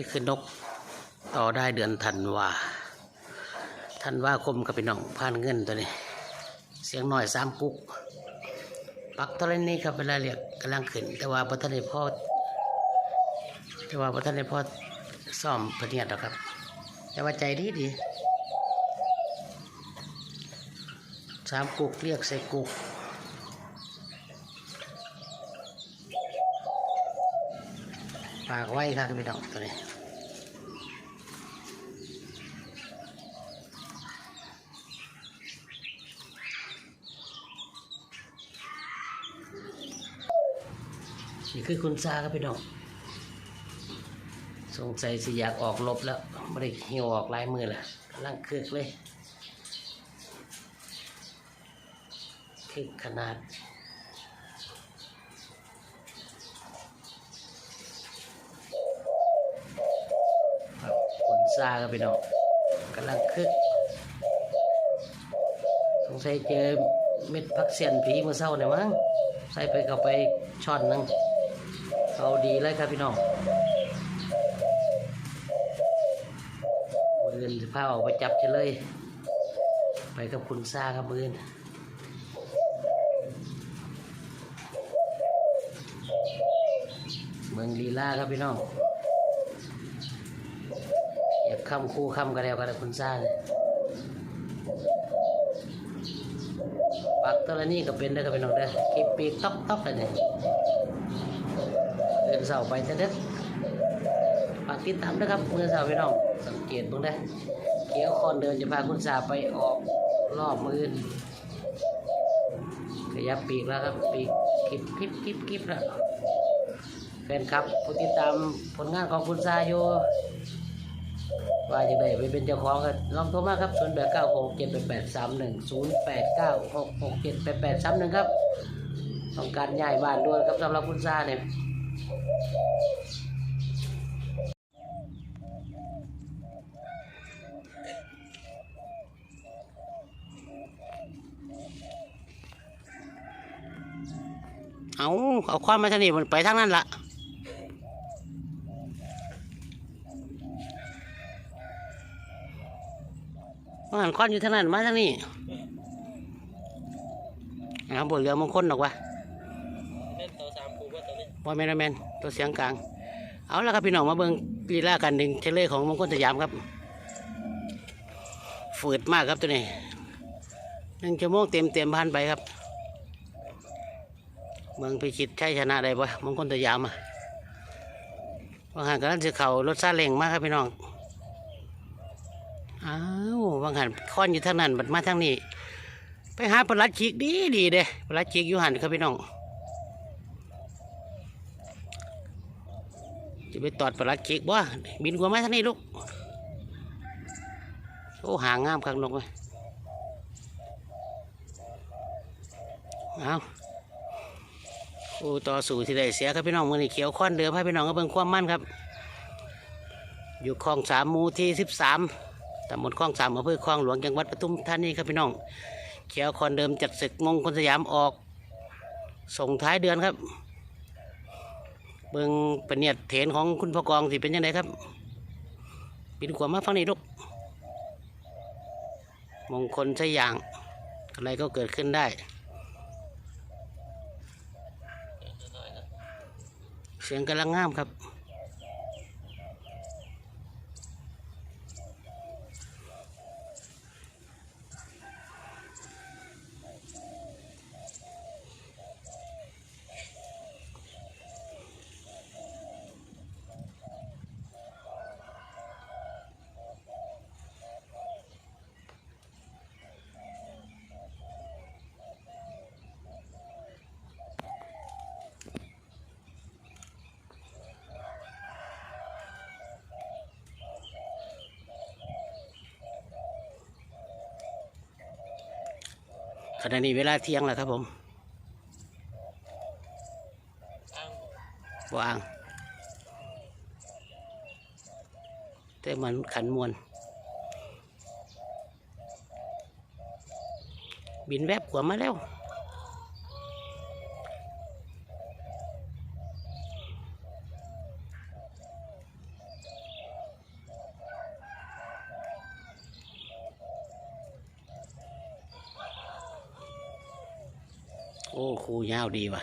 นี่คือนกต่อได้เดือนธันวาธันวาคมกับพี่น้องผ่านเงินตัวนี้ เสียงหน่อยสามกุ๊กปักตอนนี้ครับเวลาเรียกกำลังขึ้น แต่ว่าพระท่านได้พอแต่ว่าพระท่านได้พอซ่อมพเนียดหรอกครับ แต่ว่าใจดีดีสามกุกเรียกใส่กุก ปากไว้ครับพี่น้องตัวนี้นี่คือคุณซาครับพี่น้องสงสัยสิอยากออกลบแล้วไม่ได้หิวออกลายมือละกำลังคึกเลยคึกขนาด ครับคุณ ซาครับพี่น้องกำลังคึกสงสัยเจอเม็ดพักเสียนผีเมื่อเช้าเนี่ยมั้งใส่ไปเข้าไปช้อนนึงเขาดีเลยครับพี่น้องมือนผ้าออกไปจับเฉลย ไปกับคุณซาครับมือนเมืองลีลาครับพี่น้อง คำคู่คำกันแล้วกันคุณซ่าเนี่ยปักตัวนี่ก็เป็นได้อครับพี่น้องเด้คลิปปีกต๊อกต๊อกเลยเนี่ยเดินเสาไปแต่เด็ดฝากติดตามนะครับเมื่อเสาพี่น้องสังเกตบ้างได้เกี้ยวคอนเดินจะพาคุณสาไปออกรอบมือขยับปีกแล้วครับปีกคลิปคลิปคลิปคลิปแล้วแฟนครับผู้ติดตามผลงานของคุณซาอยู่ ว่าจะได้ไปเป็นเจ้าของกันลองโทรมาครับ0 8 9 6 7 8 8 3 1 0 8 9 6 6 7 8 8 3 1 ครับ ต้องการย้ายบ้านด้วยครับสำหรับคุณซาเนี่ยเอาเอาความมาทางนี้มันไปทางนั้นละ ว่าหันควันอยู่ทางนั้นมาทางนี้เอาบทเรือมงคลหรอกวะเล่นตัวสามคูว่าตัวนี้บอแมนบ่แมนตัวเสียงกลาง เอาละครับพี่น้องมาเบิ่งลีลาการดึงเทเลอร์ของมงคลสยามครับฝืดมากครับตัวนี้หนึ่งชั่วโมงเต็มเต็มพันไปครับ เมืองพิชิตใช่ชนะได้ปะมงคลสยามอะบางหันกำลังจะเข่ารถซาเล้งมากครับพี่น้องอ้า วบางหันค้อนอยู่ทางนั้นบัดมาทางนี้ ไปหาปลัดชิกดีดีเด้ปลัดชิกอยู่หันครับพี่น้องจะไปตอดปลัดชิกบ่บินกว่ามาทางนี้ลูกโอ้หางงามข้างนกเลยเอาโอ้ต่อสู่ที่ได้เสียครับพี่น้องมือนี่เขียวค้อนเดือให้พี่น้องก็เบิ่งความมั่นครับ อยู่คลองสามมูที่สิบสาม ตำบลคลองสามอำเภอคลองหลวงจังหวัดปทุมธานีครับพี่น้อง เขียวคอนเดิมจัดศึกมงคลสยามออก ส่งท้ายเดือนครับ เบิ่งเปเนียดเถนของคุณพ่อกองสิเป็นยังไงครับบินขวามาฟังนี่ลูกมงคลใช่อย่าง อะไรก็เกิดขึ้นได้ เสียงกำลังงามครับ ขณะนี้เวลาเที่ยงแล้วครับผมวาง แต่มันขันมวนบินแวบกว่ามาแล้ว อ้ ครูยาวดีว่ะ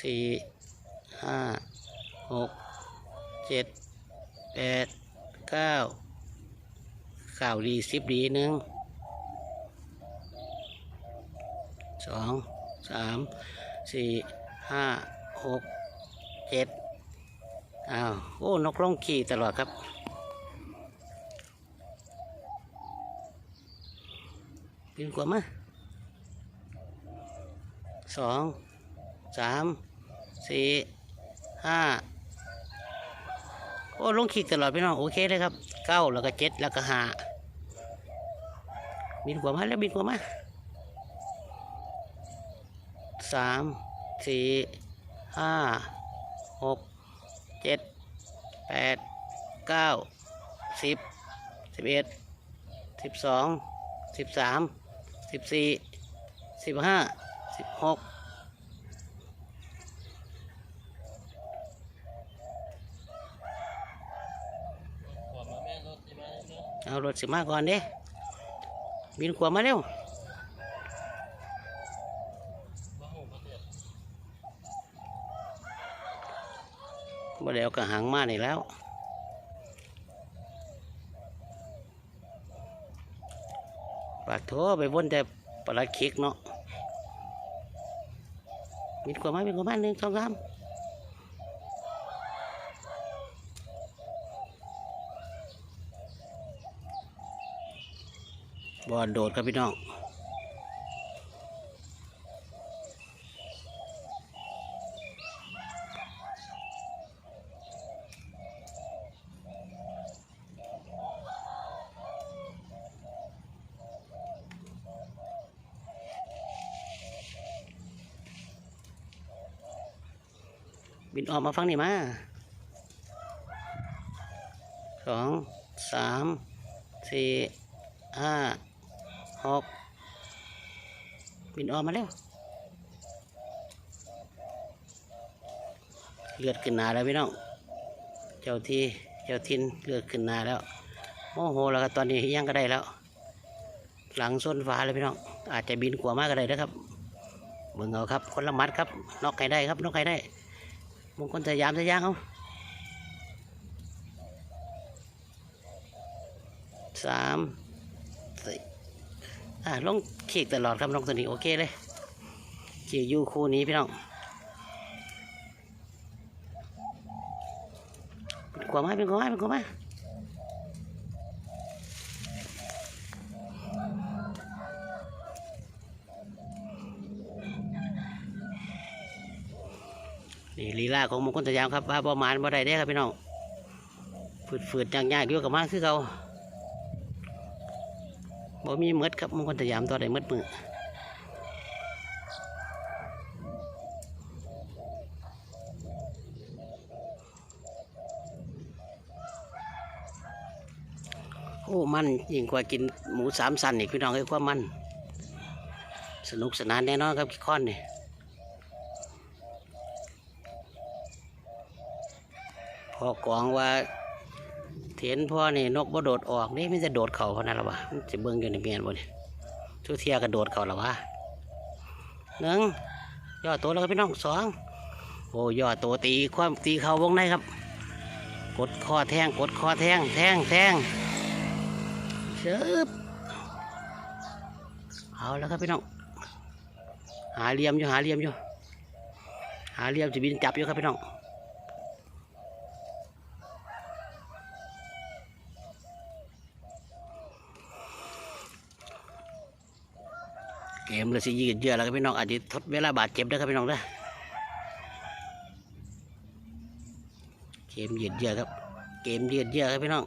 สี่ห้าหกเจ็ดแปดเก้าเก้าดีสิบดีหนึ่งสองสามสี่ห้าหกเจ็ดอ้าว โอ้ นกร้องขี่ตลอดครับ บินกว่ามาสองสามสี่ห้าโอ้ลงขีดตลอดพี่น้องโอเคเลยครับเก้าแล้วก็เจ็ดแล้วก็ห้าบินกว่ามาแล้วบินกว่ามาสามสี่ห้าหกเจ็ดแปดเก้าสิบสิบเอ็ดสิบสองสิบสาม สิบสี่สิบห้าสิบหกเอารถสิมาก่อนเด้บินขวามาเร็วมาหูมาเดือดบ่ได้เอากระหังมานี่แล้วปาก โถไปวนแต่ปลาเค็กเนาะมีความาบินความาหนึ่งสองสามบอลโดดครับพี่น้อง บินออกมาฟังนี่มาสองสามสี่ห้าหกบินออกมาแล้วเลือดขึ้นหนาแล้วพี่น้อง เจ้าที่เจ้าทินเลือดขึ้นหนาแล้วโมโหแล้วก็ตอนนี้ยังก็ได้แล้ว หลังส้นฟ้าเลยพี่น้อง อาจจะบินกว่ามากก็ได้นะครับเบิ่งเอาครับ คนละมัดครับนอกไก่ได้ครับนอกไก่ได้ มงคลสยามสยามเขาสามสี่อ่าลงขีกตลอดครับลงตัวนี้โอเคเลยขีกยูคู่นี้พี่น้องเป็นกว่าไม้เป็นกว่าไม้เป็นกว่าไม้นี่ ลีลาของมงคลสยามครับว่าประมาณบ่ได้เด้ครับพี่น้องฝืดๆยากๆอยู่กับมาคือเขาบ่มีหมดครับมงคลสยามตัวใดหมดมือโอ้มันยิ่งกว่ากินหมูสามสันอีกพี่น้องเอ้ยความมัน สนุกสนานแน่นอนครับคิดคอนเนี่ย พอกองว่าเถียนพ่อนี่นกบ่โดดออกนี่มันจะโดดเข่าเพรานั้นหรอวะมันจะเบิ่งอยู่ในเมียนบ่เนี่ยทุเทียก็โดดเข่าหรอวะหนึ่งย่อตัวแล้วครับพี่น้องสองโอ้ย่อตัวตีความตีเข่าวงในครับ กดคอแทงกดคอแทงแทงแทงเชิบเอาแล้วครับพี่น้องหาเหลี่ยมอยู่หาเหลี่ยมอยู่หาเหลี่ยมจะบินจับอยู่ครับพี่น้อง เกมเลยสิยืดเยื้อแล้วครับพี่น้องอาจจะทดเวลาบาดเจ็บด้ครับพี่น้องเด้อเกมยืดเยื้อครับ เกมยืดเยื้อครับพี่น้อง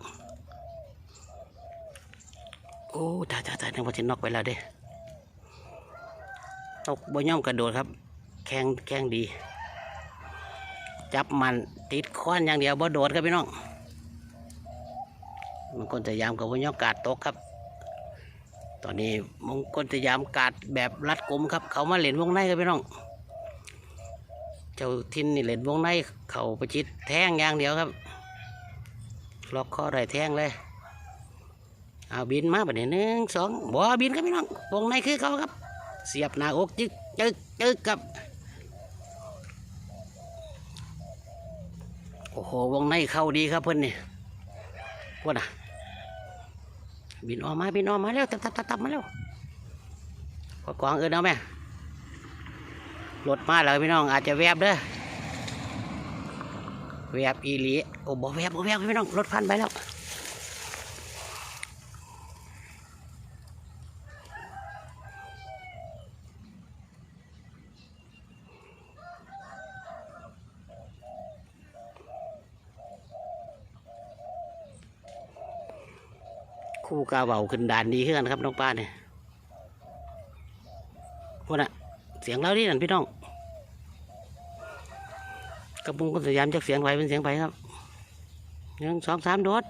โอ้ตายตายตายนึกว่าจะนอกไปแล้วเด้ตกบ่ย่อมกระโดดครับ แข็งแข็งดี จับมันติดควันอย่างเดียวบ่โดดครับพี่น้องมันคนจะยามกับบ่ย่อมกาดตกครับ ตอนนี้มงคลสยามกาดแบบรัดกุมครับ เขามาเล่นวงในครับพี่น้อง เจ้าทินนี่เล่นวงในเขาประชิดแท่งอย่างเดียวครับ ล็อกข้อได้แท่งเลยเอาบินมาบัดนี้หนึ่งสองบ่บินครับพี่น้องวงในคือเขาครับ เสียบหน้าอกจึกจึกจึกครับโอ้โหวงในเข้าดีครับเพิ่อนนี่พวดอะ บินออกมาบินออกมาเร็วตับตับตับตับมาเร็วพอกวางเอินเอาไหมรถมาแล้วพี่น้องอาจจะแวบเด้อแวบอีหลีโอ้บ่แวบบ่แวบพี่น้องรถพันไปแล้ว คู่กาเบาขึ้นด่านดีขึ้นกันครับน้องป้าเนี่ยพวกน่ะเสียงเราดีนั่นพี่น้องกระปุงก็สยามจากเสียงไปเป็นเสียงไปครับหนึ่งสองสามโดด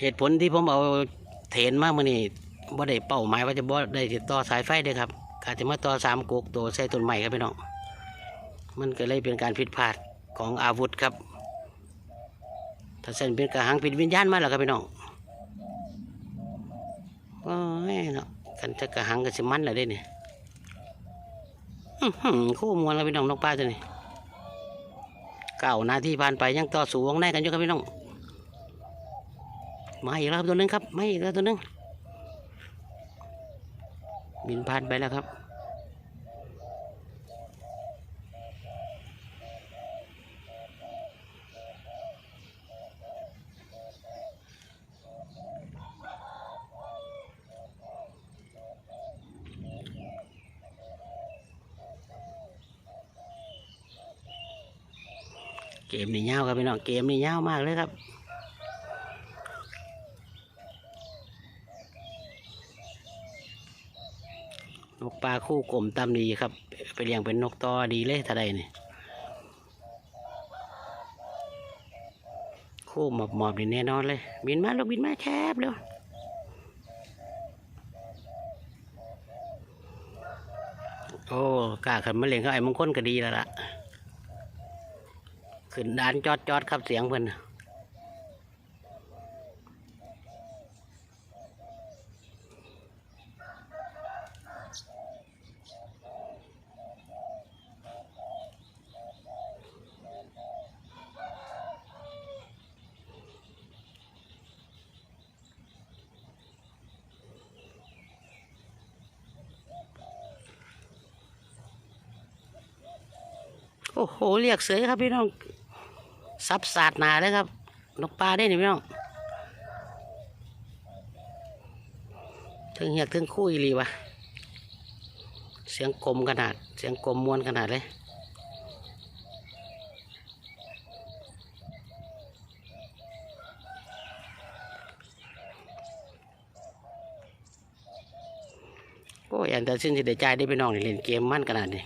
เหตุผลที่ผมเอาเถนมากมื่อนี้บ่ได้เป้าหมายว่าจะบ่ได้ติดต่อสายไฟเด้ครับอาจจะมาต่อสามกกตัวใส่ต้นใหม่ครับพี่น้อง มันก็เลยเป็นการผิดพลาดของอาวุธครับ ถ้าเส้นเป็นกระหังผิดวิญญาณมาแล้วครับพี่น้องโอ้เนาะกันจะกระหังกับสิมันอะไรได้เนี่ยคู่มวลแล้วพี่น้องนกปลาตัวนี้เก้านาทีผ่านไปยังต่อสู้วงในกันอยู่ครับพี่น้องมาอีกแล้วครับตัวหนึงครับมาอีกแล้วตัวหนึงบินผ่านไปแล้วครับ นี่ยาวครับพี่น้องเกมนี่ยาวมากเลยครับนกปลาคู่กลมตำดีครับ ไปเลี้ยงเป็นนกตอดีเลยถ้าใดนี่คู่หมอบหมอบนี่แน่นอนเลย บินมาลูกบินมาแคบเร็วโอ้กาขันมาเลี้ยงเขาไอ้มงคลก็ดีแล้วล่ะ ขึ้นดานจอดจอดครับเสียงเพิ่นน่ะโอ้โห เรียกเสือครับพี่น้อง ซับสาดหนาเลยครับนกปลาได้นี่พี่น้องถึงเหียกถึงคู่อีหลีวะเสียงกลมขนาด เสียงกลมมวนขนาดเลยโอ้ยอันแต่สิ้นสิได้ใจได้พี่น้องนี่เล่นเกมมั่นขนาดนี้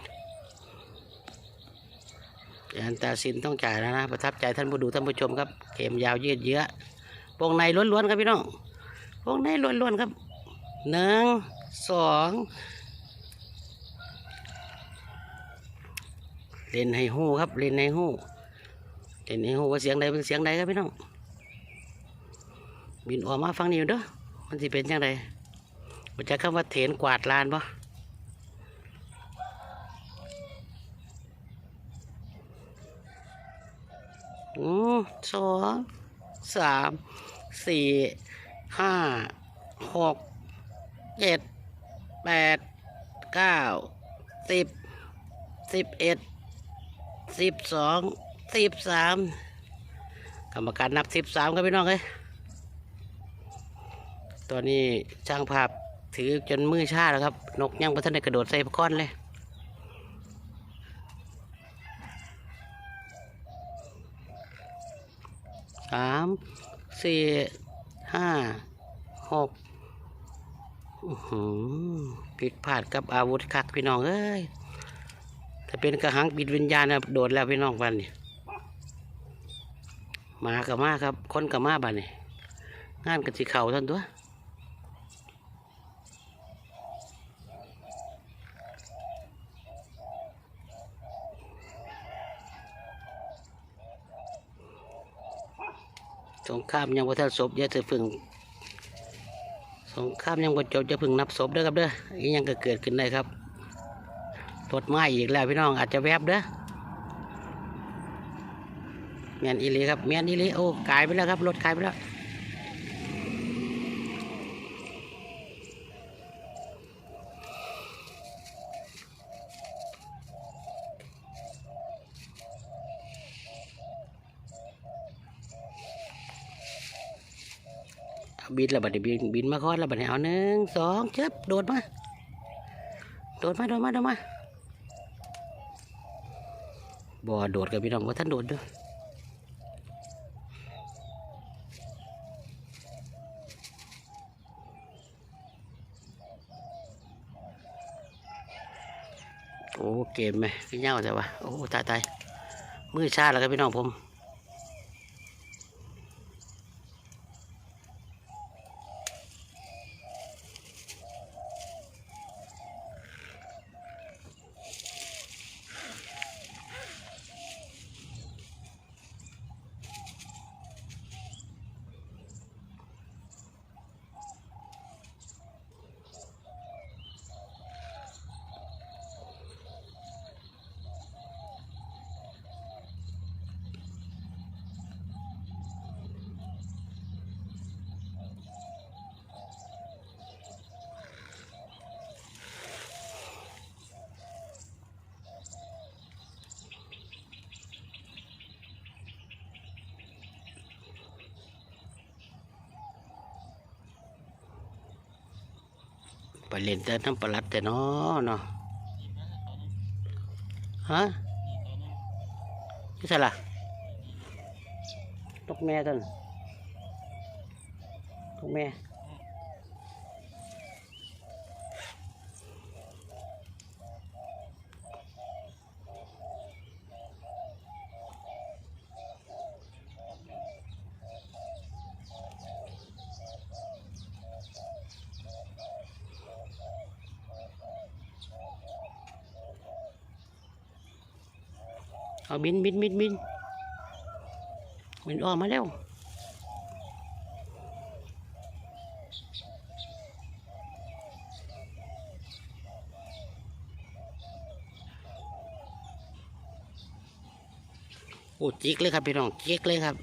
อันตาสินต้องจ่ายแล้วนะ ประทับใจท่านผู้ดูท่านผู้ชมครับเกมยาวยืดเยื้อวงในล้วนๆครับพี่น้องวงในล้วนๆครับหนึ่งสองเล่นให้หู้ครับเล่นให้หู้เล่นให้หู้ว่าเสียงใดเป็นเสียงใดครับพี่น้องบินออกมาฟังนี่เด้อมันสิเป็นจังไดมันจะคำว่าเถนกวาดลานปะ อืม สองสามสี่ห้าหกเจ็ดแปดเก้าสิบสิบเอ็ดสิบสองสิบสามกรรมการนับสิบสามครับพี่น้องเอ้ยตอนนี้ช่างภาพถือจนมือชาแล้วครับ นกยังประทันได้กระโดดใส่ก้อนเลย สามสี่ห้าหกผิดพลาดกับอาวุธคักพี่น้องเอ้ยถ้าเป็นกระหังบิดวิญญาณนะโดดแล้วพี่น้องบันนี่มากับมาครับ คนกับมาบันนี่งานกันสีเข่าท่านตัว สงข้ามยังบ่ทันศพอย่าถือฝึ่งสงข้ามยังบ่จบจะพึ่งนับศพเด้อครับเด้ออีกยังก็เกิดขึ้นได้ครับรถไม้อีกแล้วพี่น้องอาจจะแวบเด้อเมียนอีลีครับเมียนอีลีโอ้กลายไปแล้วครับรถกลายไปแล้ว บินแล้วบัดนี้บินบินมาคอนแล้วบัดนี้เอาหนึ่งสองเจ็บโดดมาโดดมาโดดมาโดดมาบ่โดดกับพี่น้องว่าท่านโดดด้วยโอ้เกมไหมพี่เง่าแต่ว่าโอ้ตายตายมือชาแล้วครับพี่น้องผม ไปเล่นแต่น้ำปลาลัดแต่น้อเนาะฮะนี่ใช่ละตกแม่ตันตกแม่ บินบินบินบินบินออกมาแล้วโอ้จิกเลยครับพี่น้องจิกเลยครับ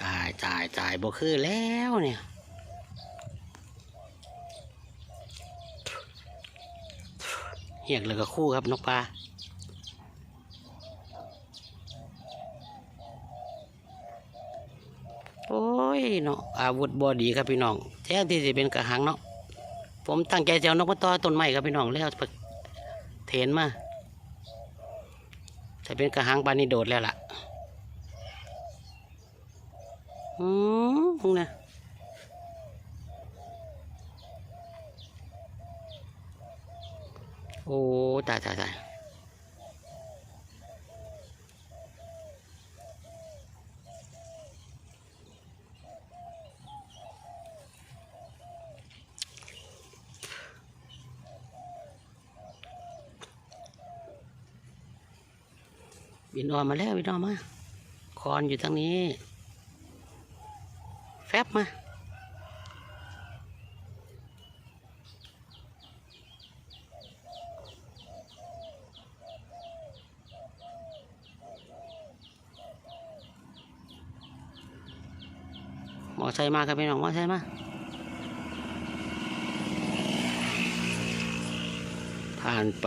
ตายตายตายบ่ คือแล้วเนี่ยเหียกเหลยก็คู่ครับนกปลาโอ้ยเนาะอาวุธบอดีครับพี่น้องแท้ที่สิเป็นกระหังเนาะผมตั้งใจจะเอานกมาต่อต้นไม้ครับพี่น้องแล้วเถนมาถ้าเป็นกระหังปานนี้โดดแล้วล่ะ อืมนะโอ้ตายตายตายบินออกมาแล้วบินออกมา คอนอยู่ทางนี้ แฟบมามอไซค์มาครับพี่น้องหมอไซค์มาผ่านไป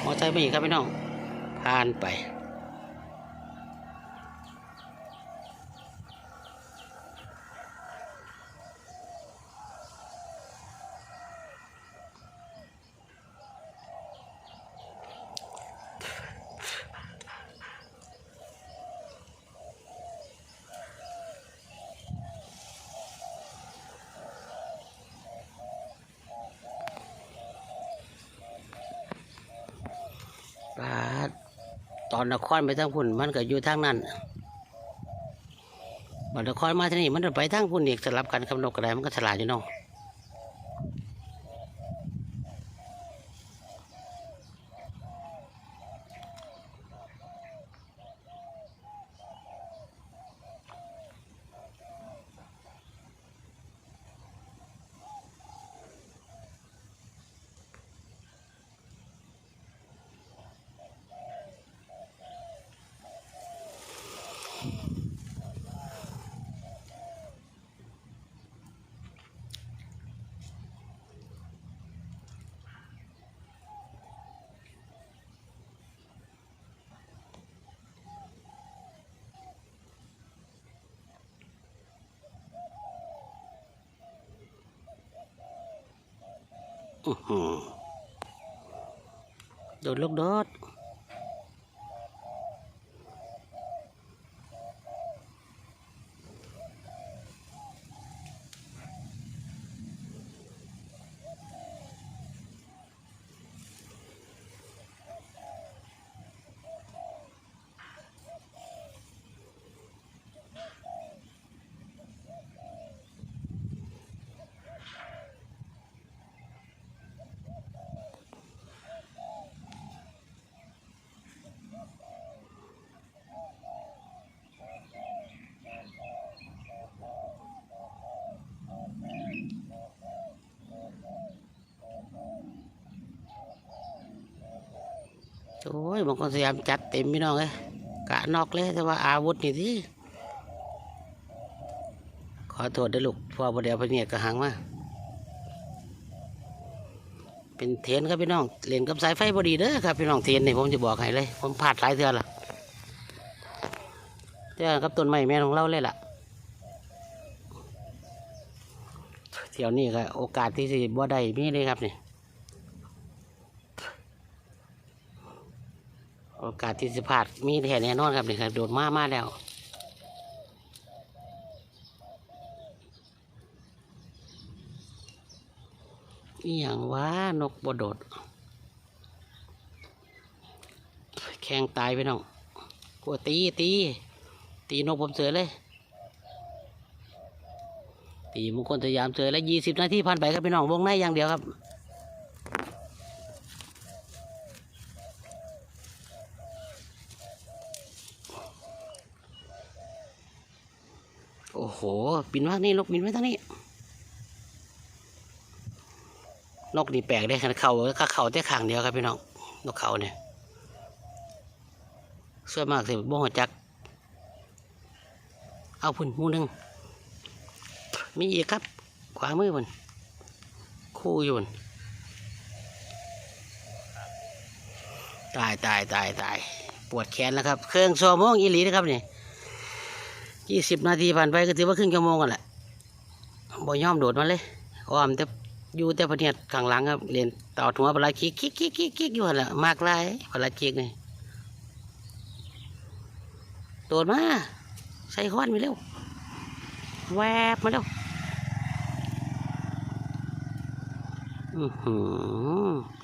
หมอไซค์มาอีกครับพี่น้องผ่านไป ปาตอนนครไปทางพุ่นมันก็อยู่ทางนั้นบัดนครมาที่นี่มันก็ไปทางพุ่นอีกสลับกันคำนกกระไรมันก็ฉลายอยู่น้อง อื้อหือ โอ้ยบางคนพยายามจัดเต็มพี่น้องเลยกะนอกเลยแต่ว่าอาวุธนี่ที่ขอโทษด้วยลูกพ่อบเดียวไปเนี่ยกระหังมาเป็นเทรนครับพี่น้องเล่นกับสายไฟบดีเด้อครับพี่น้องเทรนนี่ผมจะบอกให้เลย ผมพลาดหลายเทื่อละเจอกับต้นไม้แม่ของเราเลยล่ะเที่ยวนี้ก็โอกาสที่สิบ่ได้มีเลยครับนี่ โอกาสที่สิพลาดมีแท้แน่นอนครับนี่ครับโดดมากมาแล้วนี่อย่างว่านกบโดด แข่งตายไปน้องกลัวตีตี ตีนกผมเสือเลย ตีมงคลสยามเสือแล้วยี่สิบนาทีผ่านไปครับพี่น้องวงในอย่างเดียวครับ โอ้โห บินมาทางนี้นกบินมาทางนี้นกนี่แปลกได้ขันเขาก็เขาแต่ขางเดียวครับพี่น้องนกเขาเนี่ยส่วนมากสิบ่หัวจัก เอาพุ่นมูหนึงมีอีกครับ ขวามือมันคู่อยู่มันตายตายตายตายปวดแขนแล้วครับ เครื่องโซโมงอีหลีนะครับนี่ ยี่สิบนาทีผ่านไปก็ถือว่าครึ่งชั่วโมงกันแหละบ่ย่อมโดดมาเลยอ้อมแต่อยู่แต่ประเนียดข้างหลังครับเรียนต่อดหัวปลาคิกคิกคิกคิกคิกอยู่หันแหละมากลายปลาคิกนี่โดดมาใส่ค้อนไปเร็วแวบมาเร็วอือหือ